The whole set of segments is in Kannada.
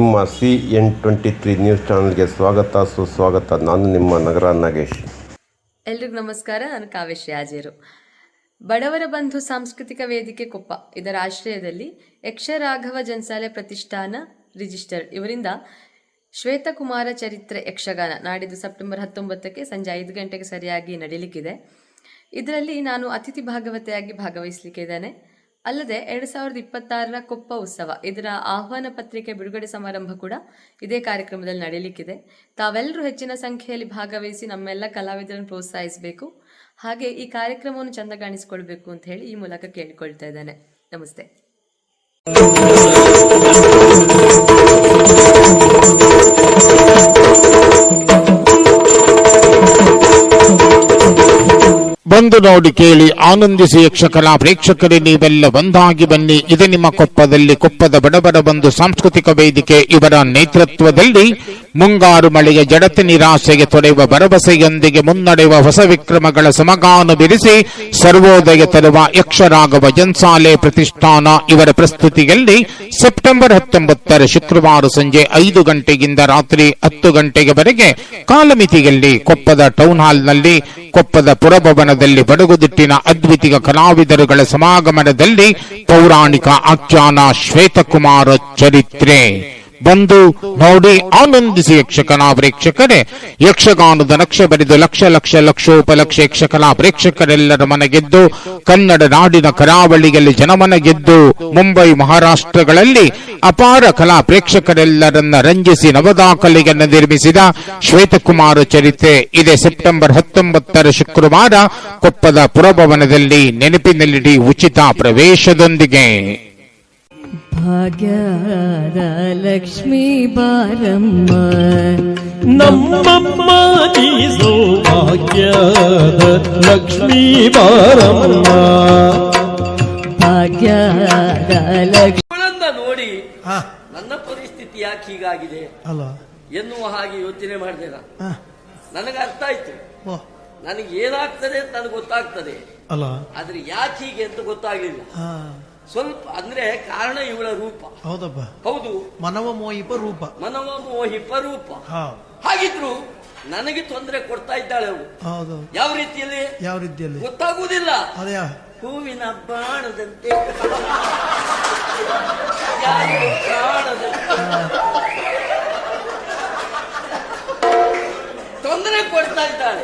ನಿಮ್ಮ C N twenty three news ಚಾನಲ್ಗೆ ಸ್ವಾಗತ, ಸುಸ್ವಾಗತ. ನಾನು ನಿಮ್ಮ ನಗರ ನಾಗೇಶ್. ಎಲ್ರಿಗೂ ನಮಸ್ಕಾರ. ನಾನು ಕಾವೇಶ್ ಯಾಜೇರು ಬಡವರ ಬಂಧು ಸಾಂಸ್ಕೃತಿಕ ವೇದಿಕೆ ಕೊಪ್ಪ. ಇದರ ಆಶ್ರಯದಲ್ಲಿ ಯಕ್ಷರಾಘವ ಜನ್ಸಾಲೆ ಪ್ರತಿಷ್ಠಾನ ರಿಜಿಸ್ಟರ್. ಇವರಿಂದ ಶ್ವೇತಕುಮಾರ ಚರಿತ್ರೆ ಯಕ್ಷಗಾನ ನಾಡಿದ್ದು ಸೆಪ್ಟೆಂಬರ್ ಹತ್ತೊಂಬತ್ತಕ್ಕೆ ಸಂಜೆ ಐದು ಗಂಟೆಗೆ ಸರಿಯಾಗಿ ನಡೀಲಿಕ್ಕಿದೆ. ಇದರಲ್ಲಿ ನಾನು ಅತಿಥಿ ಭಾಗವತೆಯಾಗಿ ಭಾಗವಹಿಸಲಿಕ್ಕೆ ಇದ್ದೇನೆ ಅಲ್ಲದೆ ಎರಡು ಸಾವಿರದ ಇಪ್ಪತ್ತಾರರ ಕೊಪ್ಪ ಉತ್ಸವ, ಇದರ ಆಹ್ವಾನ ಪತ್ರಿಕೆ ಬಿಡುಗಡೆ ಸಮಾರಂಭ ಕೂಡ ಇದೇ ಕಾರ್ಯಕ್ರಮದಲ್ಲಿ ನಡೆಯಲಿಕ್ಕಿದೆ. ತಾವೆಲ್ಲರೂ ಹೆಚ್ಚಿನ ಸಂಖ್ಯೆಯಲ್ಲಿ ಭಾಗವಹಿಸಿ ನಮ್ಮೆಲ್ಲ ಕಲಾವಿದರನ್ನು ಪ್ರೋತ್ಸಾಹಿಸಬೇಕು. ಹಾಗೆ ಈ ಕಾರ್ಯಕ್ರಮವನ್ನು ಚಂದ ಕಾಣಿಸಿಕೊಳ್ಬೇಕು ಅಂತ ಹೇಳಿ ಈ ಮೂಲಕ ಕೇಳಿಕೊಳ್ತಾ ಇದ್ದಾನೆ. ನಮಸ್ತೆ. ಬಂದು ನೋಡಿ ಕೇಳಿ ಆನಂದಿಸಿ ಯಕ್ಷಕಲಾ ಪ್ರೇಕ್ಷಕರೇ, ನೀವೆಲ್ಲ ಒಂದಾಗಿ ಬನ್ನಿ. ಇದೆ ನಿಮ್ಮ ಕೊಪ್ಪದಲ್ಲಿ, ಕೊಪ್ಪದ ಬಡಬಡ ಬಂದು ಸಾಂಸ್ಕೃತಿಕ ವೇದಿಕೆ ಇವರ ನೇತೃತ್ವದಲ್ಲಿ ಮುಂಗಾರು ಮಳೆಗೆ ಜಡತೆ ನಿರಾಸೆಗೆ ತೊಡೆಯುವ ಭರವಸೆಯೊಂದಿಗೆ ಮುನ್ನಡೆಯುವ ಹೊಸ ವಿಕ್ರಮಗಳ ಸಮಗಾನು ಬಿರಿಸಿ ಸರ್ವೋದಯ ತರುವ ಯಕ್ಷರಾಘವ ಜನ್ಸಾಲೆ ಪ್ರತಿಷ್ಠಾನ ಇವರ ಪ್ರಸ್ತುತಿಯಲ್ಲಿ ಸೆಪ್ಟೆಂಬರ್ ಹತ್ತೊಂಬತ್ತರ ಶುಕ್ರವಾರ ಸಂಜೆ ಐದು ಗಂಟೆಯಿಂದ ರಾತ್ರಿ ಹತ್ತು ಗಂಟೆಗೆವರೆಗೆ ಕಾಲಮಿತಿಯಲ್ಲಿ ಕೊಪ್ಪದ ಟೌನ್ ಹಾಲ್ನಲ್ಲಿ ಕೊಪ್ಪದ ಪುರಭವನದಲ್ಲಿ ಬಡಗುದಿಟ್ಟಿನ ಅದ್ವಿತೀಯ ಕಲಾವಿದರುಗಳ ಸಮಾಗಮನದಲ್ಲಿ ಪೌರಾಣಿಕ ಆಖ್ಯಾನ ಶ್ವೇತಕುಮಾರ ಚರಿತ್ರೆ. ಬಂದು ನೋಡಿ ಆನಂದಿಸಿ ಯಕ್ಷಕಲಾ ಪ್ರೇಕ್ಷಕರೇ. ಯಕ್ಷಗಾನದ ನಕ್ಷೆ ಬರೆದು ಲಕ್ಷ ಲಕ್ಷ ಲಕ್ಷೋಪಲಕ್ಷ ಯಕ್ಷಕಲಾ ಪ್ರೇಕ್ಷಕರೆಲ್ಲರ ಮನಗೆದ್ದು, ಕನ್ನಡ ನಾಡಿನ ಕರಾವಳಿಯಲ್ಲಿ ಜನಮನ ಗೆದ್ದು ಮುಂಬೈ ಮಹಾರಾಷ್ಟ್ರಗಳಲ್ಲಿ ಅಪಾರ ಕಲಾ ಪ್ರೇಕ್ಷಕರೆಲ್ಲರನ್ನ ರಂಜಿಸಿ ನವದಾಖಲೆಯನ್ನು ನಿರ್ಮಿಸಿದ ಶ್ವೇತಕುಮಾರ ಚರಿತ್ರೆ ಇದೆ. ಸೆಪ್ಟೆಂಬರ್ ಹತ್ತೊಂಬತ್ತರ ಶುಕ್ರವಾರ ಕೊಪ್ಪದ ಪುರಭವನದಲ್ಲಿ ನೆನಪಿನಲ್ಲಿಡಿ ಉಚಿತ ಪ್ರವೇಶದೊಂದಿಗೆ. ಭಾಗ್ಯದ ಲಕ್ಷ್ಮೀ ಬಾರಮ್ಮ. ನಮ್ಮಮ್ಮ ನೀ ಸೌಭಾಗ್ಯದ ಲಕ್ಷ್ಮೀ ಬಾರಮ್ಮ. ಭಾಗ್ಯದ ಲಕ್ಷ್ಮೀ ನೋಡಿ ನನ್ನ ಪರಿಸ್ಥಿತಿ ಯಾಕೆ ಹೀಗಾಗಿದೆ? ಅಲ್ಲ ಎನ್ನುವ ಹಾಗೆ ಯೋಚನೆ ಮಾಡಿದೆ ನನಗೆ ಅರ್ಥ ಆಯ್ತು. ನನಗೆ ಏನಾಗ್ತದೆ ಅಂತ ನನಗೆ ಗೊತ್ತಾಗ್ತದೆ. ಅಲ್ಲ. ಆದ್ರೆ ಯಾಕೆ ಹೀಗೆ ಅಂತ ಗೊತ್ತಾಗ್ಲಿಲ್ಲ. ಸ್ವಲ್ಪ ಅಂದ್ರೆ ಕಾರಣ ಇವಳ ರೂಪ. ಹೌದಪ್ಪ. ಹೌದು. ಮನವ ಮೋಹಿಪ ರೂಪ. ಮನವ ಮೋಹಿಪ ರೂಪ. ಹಾ. ಹಾಗಿದ್ರು ನನಗೆ ತೊಂದರೆ ಕೊಡ್ತಾ ಇದ್ದಾಳೆ ಅವಳು. ಹೌದು. ಯಾವ ರೀತಿಯಲ್ಲಿ? ಯಾವ ರೀತಿಯಲ್ಲಿ? ಗೊತ್ತಾಗುವುದಿಲ್ಲ. ಅದೇ. ಹೂವಿನ ಬಾಣದಂತೆ. ತೊಂದರೆ ಕೊಡ್ತಾ ಇದ್ದಾಳೆ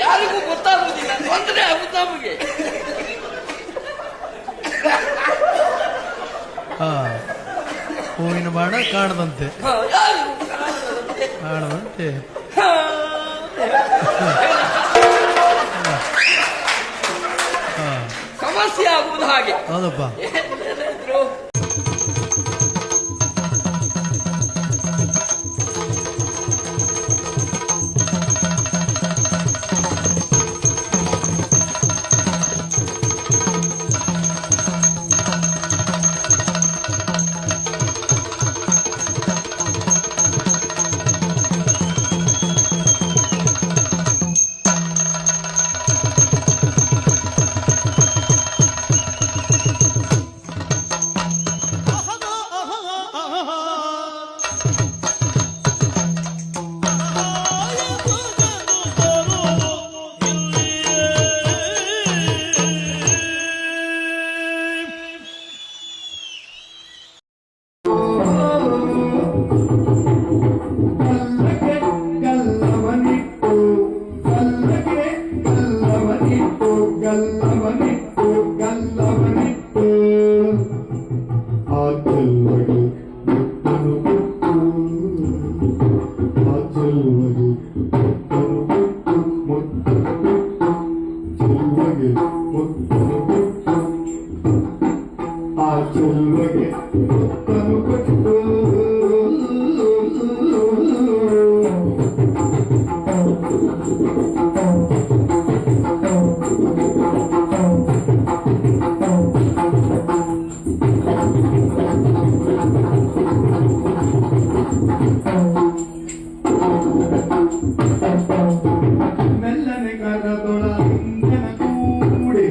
ಯಾರಿಗೂ ಗೊತ್ತಾಗುವುದಿಲ್ಲ ತೊಂದರೆ ಆಗುತ್ತ ನಮಗೆ ಹಾ ಹೂವಿನ ಬಾಣ ಕಾಣದಂತೆ ಕಾಣದಂತೆ. ಸಮಸ್ಯೆ ಆಗುವುದು ಹಾಗೆ ಹೌದಪ್ಪ கல்லவனிட்டு கல்லவனிட்டு ஆற்றல் வகை ஆற்றல் வகை ஆற்றல் வகை தனுப்பட்டு మెల్లని కర్రతోడ ఇంజన కూడి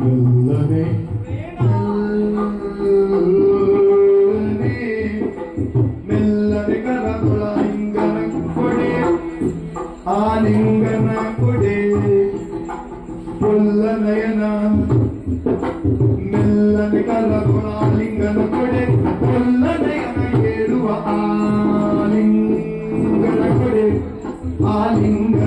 మెల్లనే మెల్లని కర్రతోడ ఇంజన కొడే ఆ నింగన కొడే పొల్ల నయన మెల్లని కర్రతోడ లింగన కొడే పొల్ల నయన ఏడువ ఆ లింగ பாருங்கள்